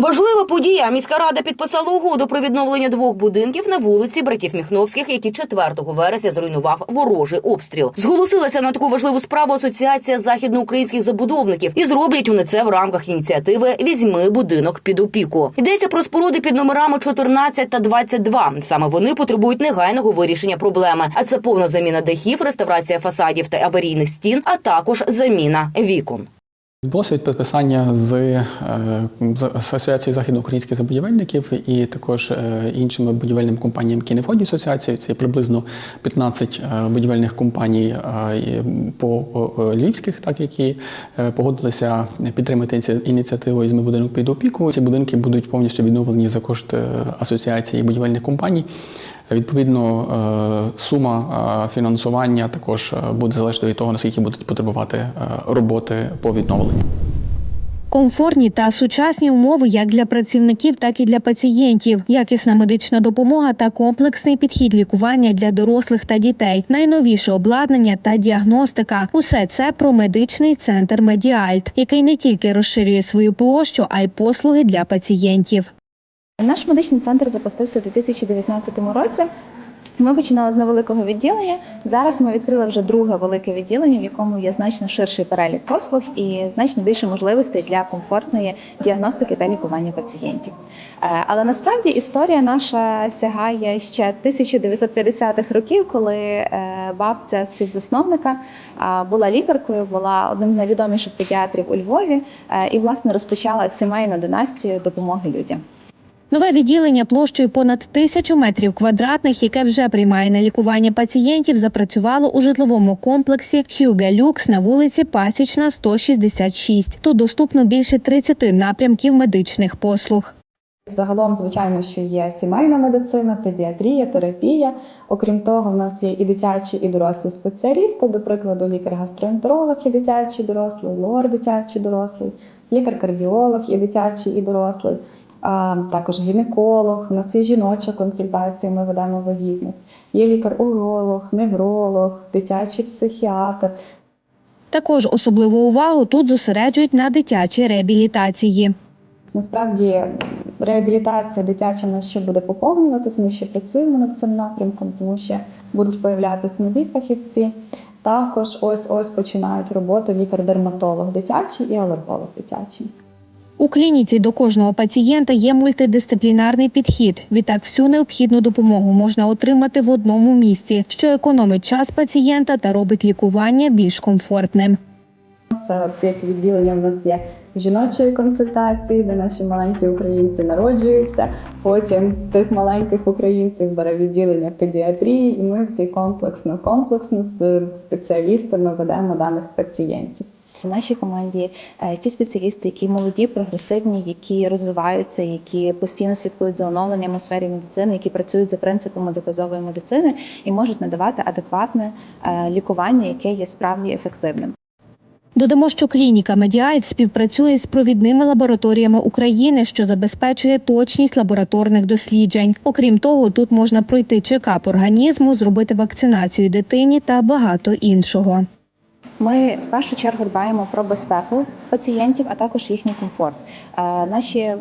Важлива подія. Міська рада підписала угоду про відновлення двох будинків на вулиці братів Міхновських, які 4 вересня зруйнував ворожий обстріл. Зголосилася на таку важливу справу Асоціація західноукраїнських забудовників і зроблять вони це в рамках ініціативи Візьми будинок під опіку. Йдеться про споруди під номерами 14 та 22. Саме вони потребують негайного вирішення проблеми. А це повна заміна дахів, реставрація фасадів та аварійних стін, а також заміна вікон. Відбулося підписання з, е, з Асоціацією західноукраїнських забудівельників і також е, іншими будівельними компаніями, які не входять в асоціацію. Це приблизно 15 е, будівельних компаній по львівських, так які погодилися підтримати ініці- ініціативу «Візьми будинок під опіку. Ці будинки будуть повністю відновлені за кошти асоціації будівельних компаній. Відповідно, е, сума е, фінансування також е, буде залежати від того, наскільки будуть потребувати роботи по відновленню. Комфортні та сучасні умови як для працівників, так і для пацієнтів, якісна медична допомога та комплексний підхід лікування для дорослих та дітей, найновіше обладнання та діагностика. Усе це про медичний центр Медіальт, який не тільки розширює свою площу, а й послуги для пацієнтів. Наш медичний центр запустився у 2019 році. Ми починали з невеликого відділення. Зараз ми відкрили вже друге велике відділення, в якому є значно ширший перелік послуг і значно більше можливостей для комфортної діагностики та лікування пацієнтів. Е, Але насправді історія наша сягає ще 1950-х років, коли е, бабця співзасновника була лікаркою, була одним з найвідоміших педіатрів у Львові е, і власне розпочала сімейну династію допомоги людям. Нове відділення площею понад тисячу метрів квадратних, яке вже приймає на лікування пацієнтів, запрацювало у житловому комплексі Хюге Люкс на вулиці Пасічна, 166. Тут доступно більше 30 напрямків медичних послуг. Загалом, звичайно, що є сімейна медицина, педіатрія, терапія. Окрім того, в нас є і дитячі, і дорослі спеціалісти, до прикладу, лікар-гастроентеролог і дитячий дорослий, лор дитячий дорослий, лікар-кардіолог і дитячий і дорослий, також гінеколог. У нас є жіноча консультація, ми ведемо вагітних. Є лікар-уролог, невролог, дитячий психіатр. Також особливу увагу тут зосереджують на дитячій реабілітації. Насправді реабілітація дитяча в нас ще буде поповнюватися. Ми ще працюємо над цим напрямком, тому що будуть появлятися нові фахівці. Також ось ось починають роботу лікар-дерматолог дитячий і алерголог дитячий. У клініці до кожного пацієнта є мультидисциплінарний підхід. Відтак всю необхідну допомогу можна отримати в одному місці, що економить час пацієнта та робить лікування більш комфортним. Це як відділення в нас є жіночої консультації, де наші маленькі українці народжуються. Потім тих маленьких українців бере відділення педіатрії, і ми всі комплексно, комплексно з спеціалістами ведемо даних пацієнтів. В нашій команді е, ті спеціалісти, які молоді, прогресивні, які розвиваються, які постійно слідкують за оновленням у сфері медицини, які працюють за принципами доказової медицини і можуть надавати адекватне е, лікування, яке є справді ефективним. Додамо, що клініка Медіайт співпрацює з провідними лабораторіями України, що забезпечує точність лабораторних досліджень. Окрім того, тут можна пройти чекап організму, зробити вакцинацію дитині та багато іншого. Ми в першу чергу дбаємо про безпеку пацієнтів, а також їхній комфорт. Е, Наші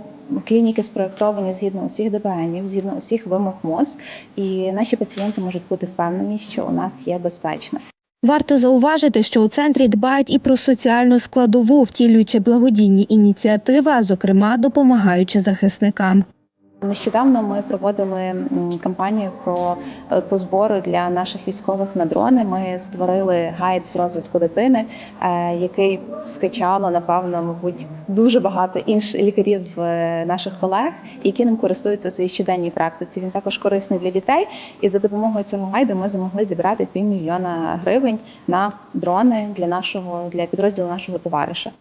клініки спроєктовані згідно усіх ДБНів, згідно усіх вимог МОЗ, і наші пацієнти можуть бути впевнені, що у нас є безпечно. Варто зауважити, що у центрі дбають і про соціальну складову, втілюючи благодійні ініціативи, а зокрема допомагаючи захисникам. Нещодавно ми проводили кампанію про е, по збору для наших військових на дрони. Ми створили гайд з розвитку дитини, е, який скачало напевно, мабуть, дуже багато інших лікарів е, наших колег, які ним користуються у своїй щоденній практиці. Він також корисний для дітей. І за допомогою цього гайду ми змогли зібрати півмільйона гривень на дрони для нашого для підрозділу нашого товариша.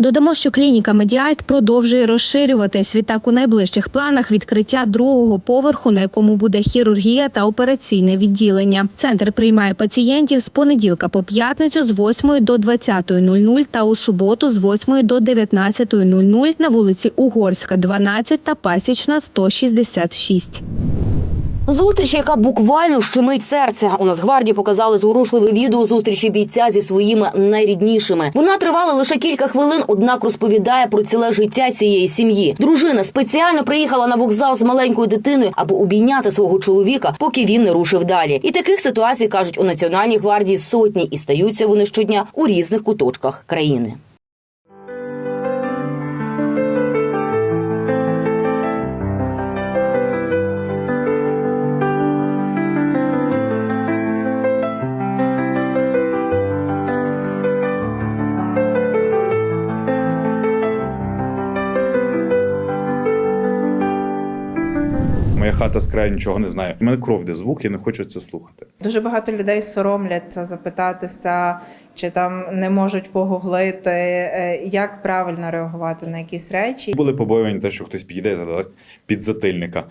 Додамо, що клініка Медіайт продовжує розширюватись. Відтак у найближчих планах відкриття другого поверху, на якому буде хірургія та операційне відділення. Центр приймає пацієнтів з понеділка по п'ятницю з 8 до 20.00 та у суботу з 8 до 19.00 на вулиці Угорська, 12 та Пасічна, 166. Зустріч, яка буквально щемить серце. У Нацгвардії показали зворушливе відео зустрічі бійця зі своїми найріднішими. Вона тривала лише кілька хвилин, однак розповідає про ціле життя цієї сім'ї. Дружина спеціально приїхала на вокзал з маленькою дитиною, аби обійняти свого чоловіка, поки він не рушив далі. І таких ситуацій кажуть у Національній гвардії сотні, і стаються вони щодня у різних куточках країни. Моя хата з краю нічого не знає. У мене кров де звук, я не хочу це слухати. Дуже багато людей соромляться запитатися, чи там не можуть погуглити, е, як правильно реагувати на якісь речі. Були побоювання, те, що хтось підійде так, під затильника.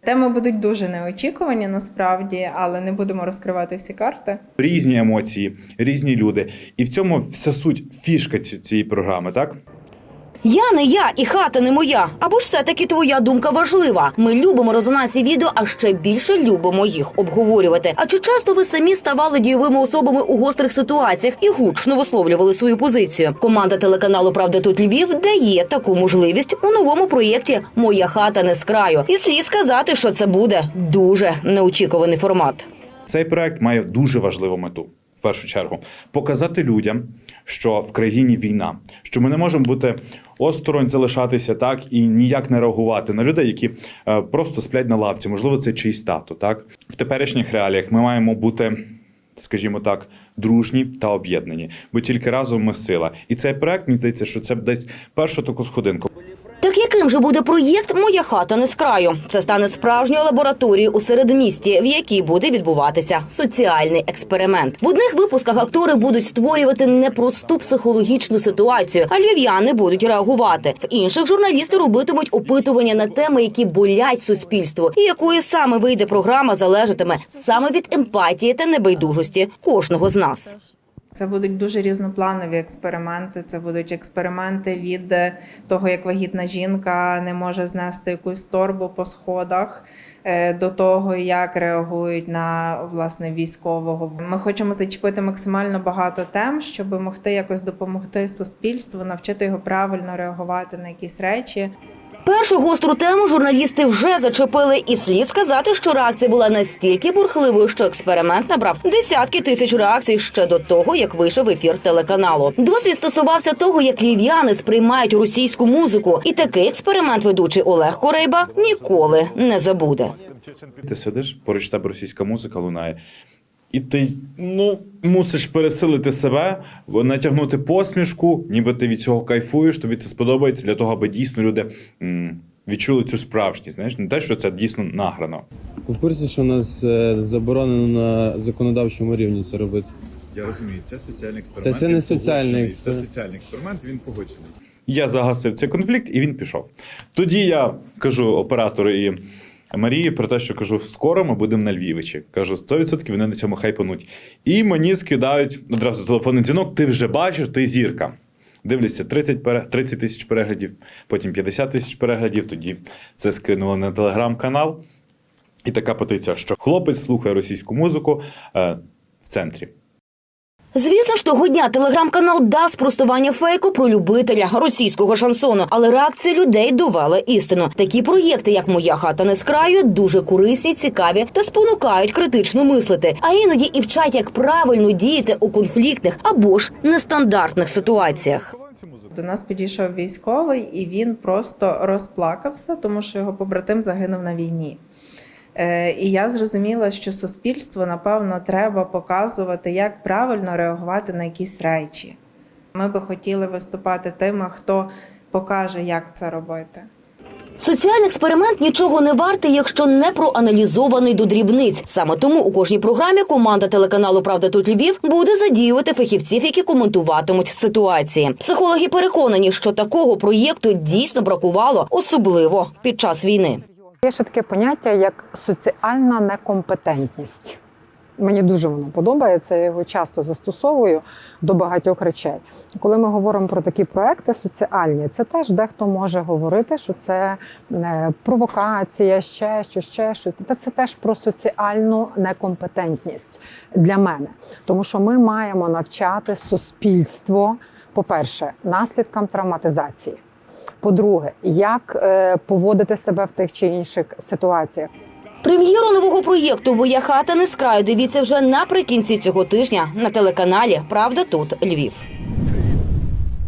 Теми будуть дуже неочікувані насправді, але не будемо розкривати всі карти. Різні емоції, різні люди. І в цьому вся суть фішка цієї програми, так? Я не я і хата не моя. Або ж все-таки твоя думка важлива. Ми любимо резонансні відео, а ще більше любимо їх обговорювати. А чи часто ви самі ставали дієвими особами у гострих ситуаціях і гучно висловлювали свою позицію? Команда телеканалу Правда тут Львів дає таку можливість у новому проєкті Моя хата не з краю. І слід сказати, що це буде дуже неочікуваний формат. Цей проект має дуже важливу мету. Першу чергу показати людям, що в країні війна, що ми не можемо бути осторонь залишатися так і ніяк не реагувати на людей, які е, просто сплять на лавці. Можливо, це чийсь тато. Так в теперішніх реаліях ми маємо бути, скажімо так, дружні та об'єднані, бо тільки разом ми сила. І цей проект мені здається, що це десь першу таку сходинку. Так яким же буде проєкт Моя хата не з краю? Це стане справжньою лабораторією у середмісті, в якій буде відбуватися соціальний експеримент. В одних випусках актори будуть створювати непросту психологічну ситуацію, а львів'яни будуть реагувати. В інших журналісти робитимуть опитування на теми, які болять суспільству, і якою саме вийде програма, залежатиме саме від емпатії та небайдужості кожного з нас. Це будуть дуже різнопланові експерименти. Це будуть експерименти від е, того, як вагітна жінка не може знести якусь торбу по сходах, е, до того, як реагують на власне військового. Ми хочемо зачепити максимально багато тем, щоб могти якось допомогти суспільству, навчити його правильно реагувати на якісь речі. Першу гостру тему журналісти вже зачепили, і слід сказати, що реакція була настільки бурхливою, що експеримент набрав десятки тисяч реакцій ще до того, як вийшов ефір телеканалу. Дослід стосувався того, як львів'яни сприймають російську музику, і такий експеримент ведучий Олег Корейба ніколи не забуде. Ти сидиш, поруч тебе російська музика лунає. І ти ну, мусиш пересилити себе, натягнути посмішку, ніби ти від цього кайфуєш, тобі це сподобається для того, аби дійсно люди м, відчули цю справжність. Знаєш, не те, що це дійсно награно. В курсі, що у нас е, заборонено на законодавчому рівні це робити? Я розумію, це соціальний експеримент. Та це не соціальний експеримент. Це соціальний експеримент, він погоджений. Я загасив цей конфлікт, і він пішов. Тоді я кажу оператору і Марії про те, що кажу, скоро ми будемо на Львівичі. Кажу, 100% вони на цьому хайпануть. І мені скидають одразу телефонний дзвінок, ти вже бачиш, ти зірка. Дивлюся, 30 30 тисяч переглядів, потім 50 тисяч переглядів. Тоді це скинули на телеграм-канал. І така петиція, що хлопець слухає російську музику е, в центрі. Звісно ж, того дня телеграм-канал дав спростування фейку про любителя російського шансону, але реакція людей довела істину. Такі проєкти, як Моя хата не з краю, дуже корисні, цікаві та спонукають критично мислити, а іноді і вчать, як правильно діяти у конфліктних або ж нестандартних ситуаціях. До нас підійшов військовий, і він просто розплакався, тому що його побратим загинув на війні. Е, І я зрозуміла, що суспільству, напевно, треба показувати, як правильно реагувати на якісь речі. Ми би хотіли виступати тими, хто покаже, як це робити. Соціальний експеримент нічого не вартий, якщо не проаналізований до дрібниць. Саме тому у кожній програмі команда телеканалу Правда тут Львів буде задіювати фахівців, які коментуватимуть ситуації. Психологи переконані, що такого проєкту дійсно бракувало, особливо під час війни. Є ще таке поняття як соціальна некомпетентність. Мені дуже воно подобається. Я його часто застосовую до багатьох речей. Коли ми говоримо про такі проекти соціальні, це теж дехто може говорити, що це е, провокація, ще щось, ще щось. Та це теж про соціальну некомпетентність для мене, тому що ми маємо навчати суспільство, по-перше, наслідкам травматизації. По-друге, як е, поводити себе в тих чи інших ситуаціях. Прем'єру нового проєкту Моя хата не з краю. Дивіться вже наприкінці цього тижня на телеканалі Правда тут Львів.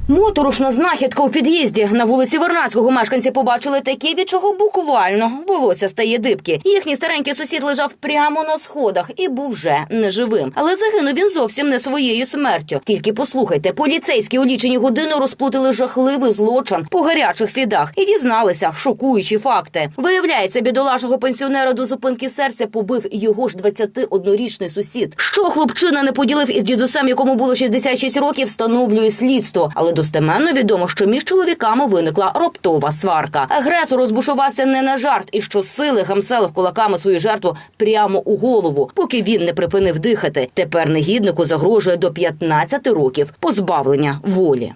Моторошна знахідка у під'їзді на вулиці Вернадського мешканці побачили таке, від чого буквально волосся стає дибки. Їхній старенький сусід лежав прямо на сходах і був вже неживим. Але загинув він зовсім не своєю смертю. Тільки послухайте, поліцейські у лічені години розплутали жахливий злочин по гарячих слідах і дізналися шокуючі факти. Виявляється, бідолашного пенсіонера до зупинки серця побив його ж 21-річний сусід. Що хлопчина не поділив із дідусем, якому було 66 років, встановлює слідство. Але достеменно відомо, що між чоловіками виникла раптова сварка. Агресор розбушувався не на жарт і що сили гамселив кулаками свою жертву прямо у голову, поки він не припинив дихати. Тепер негіднику загрожує до 15 років позбавлення волі.